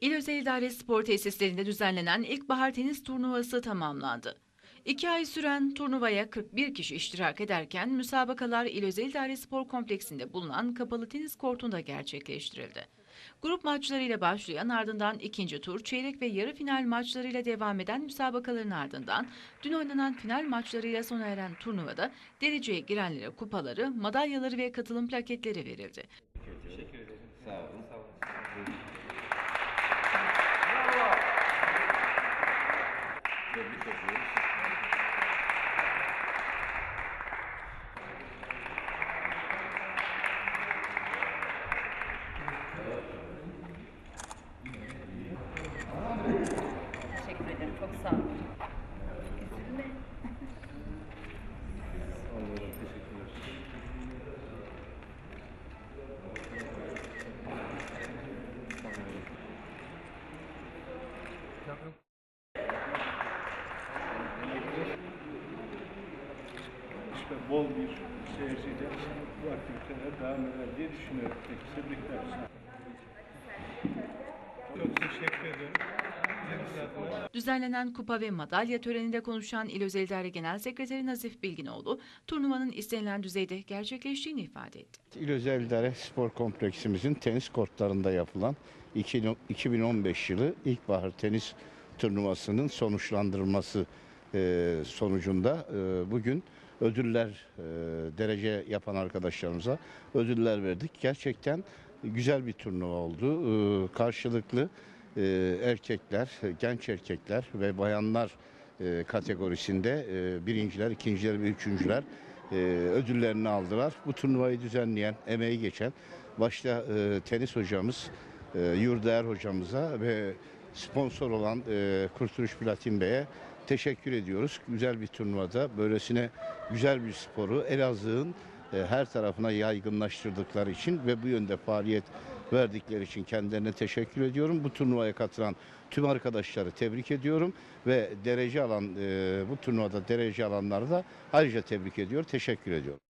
İl Özel İdare Spor Tesislerinde düzenlenen ilkbahar tenis turnuvası tamamlandı. İki ay süren turnuvaya 41 kişi iştirak ederken müsabakalar İl Özel İdare Spor Kompleksinde bulunan kapalı tenis kortunda gerçekleştirildi. Grup maçlarıyla başlayan ardından ikinci tur, çeyrek ve yarı final maçlarıyla devam eden müsabakaların ardından dün oynanan final maçlarıyla sona eren turnuvada dereceye girenlere kupaları, madalyaları ve katılım plaketleri verildi. Sağ olun. Tebrik ediyoruz. Teşekkür işte bol bir seyirciyle bu aktivitelere devam eder diye düşünüyorum. Peki tebrikler. Çok teşekkür ederim. Düzenlenen kupa ve madalya töreninde konuşan İl Özel İdare Genel Sekreteri Nazif Bilginoğlu, turnuvanın istenilen düzeyde gerçekleştiğini ifade etti. İl Özel İdare Spor Kompleksimizin tenis kortlarında yapılan iki- 2015 yılı ilkbahar tenis turnuvasının sonuçlandırılması e, sonucunda e, bugün ödüller e, derece yapan arkadaşlarımıza ödüller verdik. Gerçekten güzel bir turnuva oldu. Karşılıklı erkekler, genç erkekler ve bayanlar kategorisinde birinciler, ikinciler ve üçüncüler ödüllerini aldılar. Bu turnuvayı düzenleyen, emeği geçen başta tenis hocamız, e, Yurdaer hocamıza ve sponsor olan e, Kurtuluş Platin Bey'e teşekkür ediyoruz. Güzel bir turnuvada böylesine güzel bir sporu Elazığ'ın e, her tarafına yaygınlaştırdıkları için ve bu yönde faaliyet verdikleri için kendilerine teşekkür ediyorum. Bu turnuvaya katılan tüm arkadaşları tebrik ediyorum ve derece alan e, bu turnuvada derece alanları da ayrıca tebrik ediyor, teşekkür ediyorum.